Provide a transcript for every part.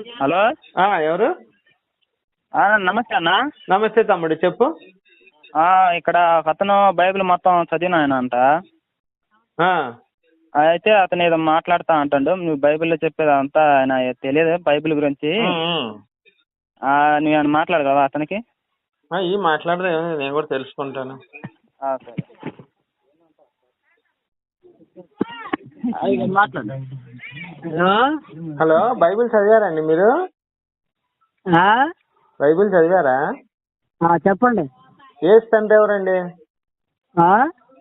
Hello? ఎవరు? నమస్తే అన్న. నమస్తే తమ్ముడు చెప్పు. ఇక్కడ ఒక అతను బైబిల్ మొత్తం చదివిన ఆయన అంట. అయితే అతను ఏదో మాట్లాడుతా అంటాడు. నువ్వు బైబిల్లో చెప్పేది అంతా ఆయన తెలియదు బైబిల్ గురించి. నువ్వు ఏమైనా మాట్లాడగలవా అతనికి? ఈ మాట్లాడదే నేను కూడా తెలుసుకుంటాను. మాట్లాడు? హలో? బైబిల్ చదివారండి మీరు? ఆ? బైబిల్ చదివారా? చెప్పండి. ఏసు తండ్రి ఎవరండి?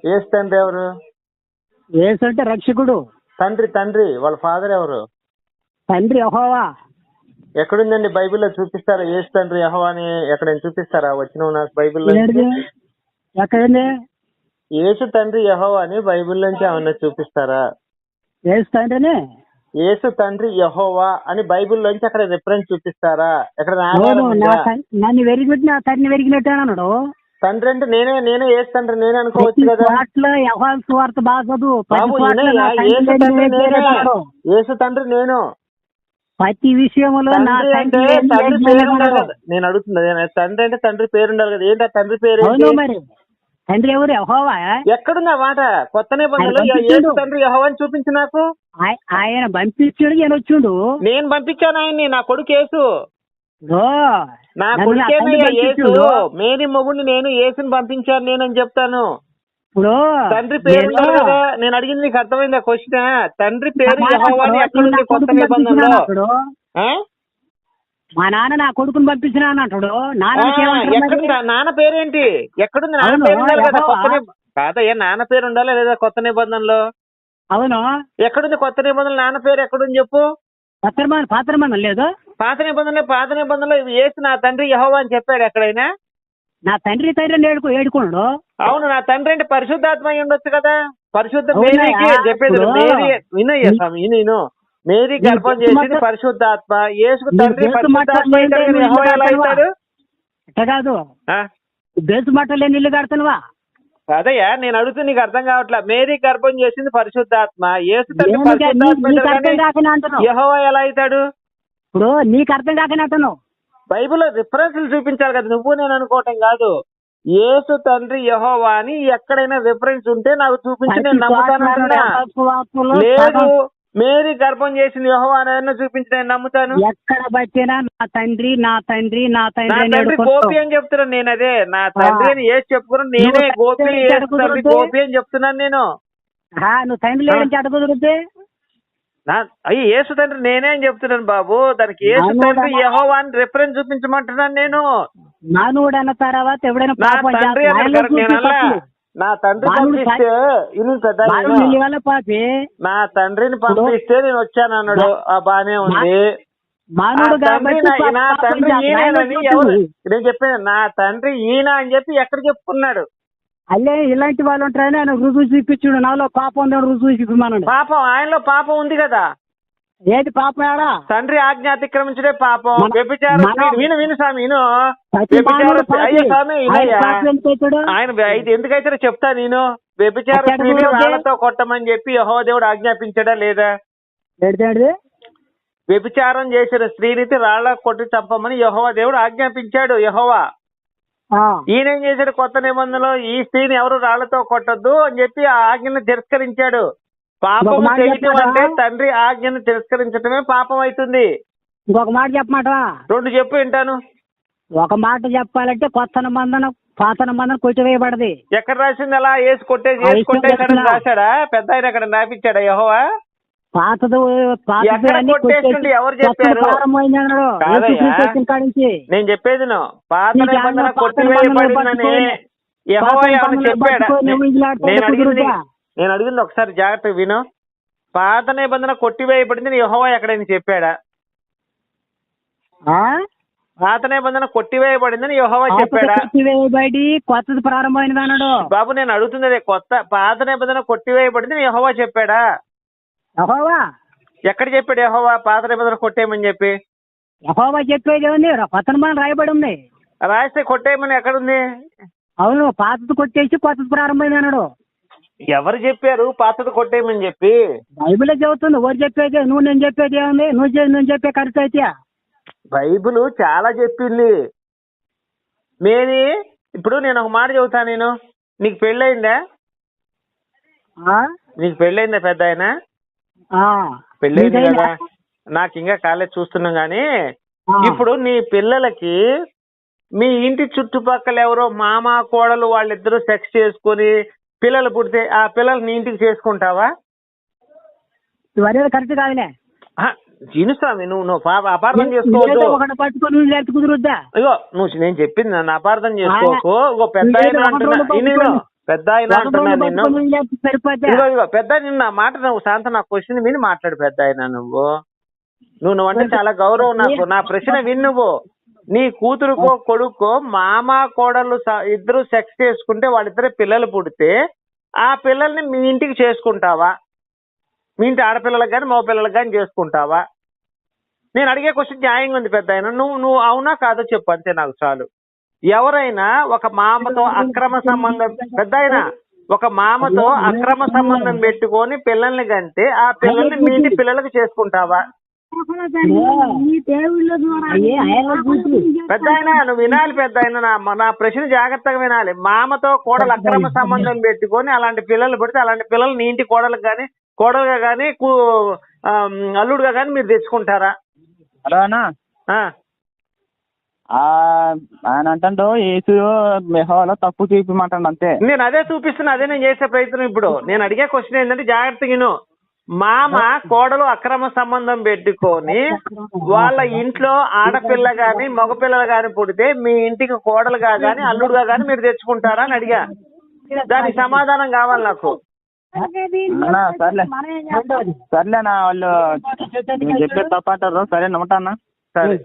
ఏసు తండ్రి ఎవరు? యేసు అంటే రక్షకుడు. తండ్రి తండ్రి వాళ్ళ ఫాదర్ ఎవరు? తండ్రి యెహోవా. ఎక్కడుందండి బైబిల్లో చూపిస్తారా ఏసు తండ్రి యహో అని ఎక్కడైనా చూపిస్తారా? వచ్చిన నాకు బైబిల్లో ఎక్కడండి? ఏసు తండ్రి యహో అని బైబిల్ నుంచి ఏమన్నా చూపిస్తారా? యేసు తండ్రిని? ఏసు తండ్రి యహోవా అని బైబిల్ నుంచి అక్కడ రిఫరెన్స్ చూపిస్తారా? ఎక్కడ నన్ను వెరిగిపెట్టి నా తండ్రిని వెరిగినట్టు అన్నాడు. తండ్రి అంటే నేనే నేనే ఏసు తండ్రి నేనే అనుకోవచ్చు కదా. చోట్ల యెహోవా సువార్త బాగా చదువు. ప్రతి బాబు చోట్ల ఈయనయ్యా, నా ఏసు తండ్రి నేనే. ప్రతి విషయంలో నేను అడుగుతున్నా నేను తండ్రి అంటే తండ్రి పేరు ఉండాలి కదా. ఏంటి ఆ తండ్రి పేరు? మరి. తండ్రి ఎవరు? యెహోవా? ఎక్కడుంది మాట? కొత్త నిబంధనలో. తండ్రి యహోవా అని చూపించు నాకు. ఆయ- ఆయన పంపించాడు ఈయన వచ్చిండు. నేను పంపించాను ఆయన్ని నా కొడుకు యేసు. నా నన్ను నా కొడుకేనయ్యా తండ్రి యేసు? పంపించాడు. మేరీ మొగుడిని నేను యేసుని పంపించాను నేను అని చెప్తాను. ఇప్పుడు తండ్రి పేరు నేను- కదా? నేను అడిగింది నీకు అర్థమైందా క్వశ్చన్? తండ్రి పేరు యెహోవా నాన్న ఎక్కడుంది కొత్త నిబంధనలో? మా నాన్న నా కొడుకుని పంపించినాను అంటాడు. ఆ, నాన్న పేరేంటి? ఎక్కడుంది? నాన్న అవును, పేరు ఉండాలి కదా. కొత్త నిబ- కాదయ్యా నాన్న పేరు ఉండాలా లేదా కొత్త నిబంధనలో? అవును. ఎక్కడుంది కొత్త నిబంధనలు? నాన్న పేరు ఎక్కడుంది చెప్పు. పత్రమాన పాత్రమానం లేదు. పాత నిబంధనలో పాత నిబంధనలో ఇవి ఏసు నా తండ్రి యహోవా అని చెప్పాడు ఎక్కడైనా? నా తండ్రి తండ్రిని ఏడుకో ఏడుకోండు అవును నా తండ్రి అంటే పరిశుద్ధాత్మ అయి ఉండొచ్చు కదా. పరిశుద్ధ మేరీకి చెప్పేది ఇప్పుడు- మేరీ వినయ్య స్వామి విను విను. మేరీ గర్భం దేశ చేసింది పరిశుద్ధాత్మ. యేసుకు నీ తండ్రి దేశ కాదు. మాటలే నీళ్ళు కడతానువా అదయ్యా నేను అడుగుతూ నీకు అర్థం కావట్లే. మేరీ గర్భం చేసింది పరిశుద్ధాత్మ. యేసు తండ్రి పరిశుద్ధాత్మ యెహోవా ఎలా అవుతాడు? ఇప్పుడు నీకు అర్థం కాకనే అంటున్నావు. బైబిల్లో రిఫరెన్స్లు చూపించాలి కదా. నువ్వు నేను అనుకోవటం కాదు. యేసు తండ్రి యెహోవా అని ఎక్కడైనా రిఫరెన్స్ ఉంటే నాకు చూపించి నేను నమ్ముతానంటున్నా లేదు. మేరీ గర్భం చేసింది యెహోవా అని చూపించి నేను నమ్ముతాను ఎక్కడ బట్టినా నా తండ్రి నా తండ్రి నా నా తండ్రి. గోపి అని చెప్తున్నాను నేను అదే నా తండ్రి అని ఏసి చెప్పుకున్నాను నేనే నువ్వు గోపి తండ్రి? గోపి అని చెప్తున్నాను నేను ఆ, నువ్వు తండ్రి లేదని నా అయ్యి యేసు తండ్రి నేనే అని చెప్తున్నాను బాబు దానికి యేసు నాన్న తండ్రి. యెహోవా అని రిఫరెన్స్ చూపించమంటున్నాను నేను మానవుడు అన్న తర్వాత ఎవడైనా నా పాపం తండ్రి చేస్తాడు. అన్నాడు ఆయనలో కరెక్ట్ నేను చూసి అలా తప్పు. నా తండ్రి పంపిస్తే పెద్ద పాపి. నా తండ్రిని పంపిస్తే నేను వచ్చాను అన్నాడు. ఆ బానే ఉంది. నా- తండ్రి. ఈయనని ఎవరు? నేను చెప్పాను నా తండ్రి ఈయన అని చెప్పి ఎక్కడ చెప్పుకున్నాడు? అల్లే ఇలాంటి వాళ్ళు ఉంటారని ఆయన రుజువు చూపించుడు. నాలో పాపం ఉందని రుజువు చూపించమన్నాడు పాపం ఆయనలో పాపం ఉంది కదా. ఏది పాపం ఏడా? తండ్రి ఆజ్ఞ అతిక్రమించడే పాపం వ్యభిచారం విను విను స్వామి విను. అయ్యో స్వామి ఆయన ఎందుకైతే చెప్తా నేను? వ్యభిచార స్త్రీని రాళ్ళతో కొట్టమని చెప్పి యహో దేవుడు ఆజ్ఞాపించడా లేదా? వ్యభిచారం చేసిన స్త్రీని రాళ్ళ కొట్టి చంపమని యహోవా దేవుడు ఆజ్ఞాపించాడు యహోవా. ఈయన ఏం చేశాడు కొత్త నిబంధనలో? ఈ స్త్రీని ఎవరు రాళ్ళతో కొట్టొద్దు అని చెప్పి ఆ ఆజ్ఞను తిరస్కరించాడు. పాపం చేయటం? అంటే తండ్రి ఆజ్ఞను తిరస్కరించడమే పాపం అవుతుంది ఇంకొక మాట చెప్పమాటవా? రెండు చెప్పు వింటాను. ఒక మాట చెప్పాలంటే కొత్త నిబంధన పాత నిబంధన కొట్టివేయబడది. ఎక్కడ రాసింది అలా? వేసి కొట్టేసి వేసి చెప్తున్నా. రాశాడా? పెద్ద ఆయన అక్కడ రాపించాడా యహోవా? పాతది పాతది కొట్టేసి ఎవరు చెప్పారు? నేను చెప్పేది. పాత నిబంధన కొట్టివేయబడిందని యెహోవా ఏమైనా చెప్పాడా? నేను అడిగింది? నేను అడిగింది ఒకసారి జాగ్రత్తగా విను. పాత నిబంధన కొట్టివేయబడింది యెహోవా ఎక్కడైనా చెప్పాడా? ఆ? పాత నిబంధన కొట్టివేయబడిందని యెహోవా చెప్పాడా? కొట్టివేయబడి కొత్తది ప్రారంభమైనది అన్నాడు. బాబు నేను అడుగుతుంది అదే కొత్త పాత నిబంధన కొట్టివేయబడింది యెహోవా చెప్పాడా? యహోవా? ఎక్కడ చెప్పాడు యెహోవా పాత నిబంధన కొట్టేయమని చెప్పి? యహోవా చెప్పేది ఉంది కొత్త నిబంధన రాయబడి ఉంది. రాస్తే కొట్టేయమని ఎక్కడుంది అవును పాతది కొట్టేసి కొత్తది ప్రారంభమైంది అన్నాడు. ఎవరు చెప్పారు? పాతది కొట్టేయమని చెప్పి. బైబిలే చెబుతుంది. ఎవరు చెప్పేది? నువ్వు నేను చెప్పేది ఏముంది? నువ్వు చే- నేను చెప్పే ఖర్చు అయితే. బైబిల్ చాలా చెప్పింది. మేరీ ఇప్పుడు నేను ఒక మాట చెబుతా నేను. నీకు పెళ్ళయిందా? ఆ? నీకు పెళ్ళయిందా పెద్ద ఆయన ఆ. పెళ్ళయింది? కదా. నాకు ఇంకా కాలేజ్ చూస్తున్నాం కానీ ఆ. ఇప్పుడు నీ పిల్లలకి మీ ఇంటి చుట్టుపక్కల ఎవరో మామ కోడలు వాళ్ళిద్దరూ సెక్స్ చేసుకొని పిల్లలు పుడితే ఆ పిల్లలు నీ ఇంటికి చేసుకుంటావా? కరెక్ట్ కాదులే. జీను స్వామి నువ్వు నువ్వు పా- అపార్థం ఒకటి పట్టుకొని నువ్వు లేకపోతే కుదురుద్దా? ఇగో నువ్వు నేను చెప్పింది నన్ను అపార్థం చేసుకోకు. ఇగో పెద్ద ఆయన అంటున్నా. పెద్ద ఆయన అంటున్నా నిన్ను. ఇదిగో ఇదిగో పెద్ద నిన్న మాట నువ్వు శాంత నా క్వశ్చన్ విని మాట్లాడు పెద్ద ఆయన నువ్వు. నువ్వు నువ్వు అంటే చాలా గౌరవం నాకు. నా ప్రశ్న విను నువ్వు. నీ కూతురుకో కొడుకో మామ కోడలు ఇద్దరు సెక్స్ చేసుకుంటే వాళ్ళిద్దరు పిల్లలు పుడితే ఆ పిల్లల్ని మీ ఇంటికి చేసుకుంటావా? మీ ఇంటి ఆడపిల్లలకు కానీ మగ పిల్లలకు కానీ చేసుకుంటావా? నేను అడిగే క్వశ్చన్ న్యాయంగా ఉంది పెద్ద ఆయన నువ్వు నువ్వు అవునా కాదో చెప్పు అంతే నాకు చాలు. ఎవరైనా ఒక మామతో అక్రమ సంబంధం పెద్ద ఒక మామతో అక్రమ సంబంధం పెట్టుకొని పిల్లల్ని కంటే ఆ పిల్లల్ని మీ ఇంటి పిల్లలకు చేసుకుంటావా. పెద్ద ఆయన నువ్వు వినాలి పెద్ద ఆయన నా నా ప్రశ్న జాగ్రత్తగా వినాలి. మామతో కోడలు అక్రమ సంబంధం పెట్టుకొని అలాంటి పిల్లలు పెడితే అలాంటి పిల్లలు నీ ఇంటి కోడలకు కానీ కోడలుగా కానీ అల్లుడుగా కానీ మీరు తెచ్చుకుంటారా? హలో అన్న. ఆ, ఆ, ఆయన అంటాడు యేసు మెహోలో తప్పు చూపిమంటాడు అంతే. నేను అదే చూపిస్తున్నా అదే నేను చేసే ప్రయత్నం ఇప్పుడు. నేను అడిగే క్వశ్చన్ ఏంటంటే జాగ్రత్తగా మామ కోడలు అక్రమ సంబంధం పెట్టుకొని వాళ్ళ ఇంట్లో ఆడపిల్ల గాని మగపిల్లలు గాని పుడితే మీ ఇంటికి కోడలుగా గాని అల్లుడుగా గాని మీరు తెచ్చుకుంటారా అని అడిగా. దానికి సమాధానం కావాలి నాకు. అన్నా సర్లే. సర్లేనా వాళ్ళు? నేను చెప్పేది తప్ప అంటారు సరే నమ్మటా అన్న సరే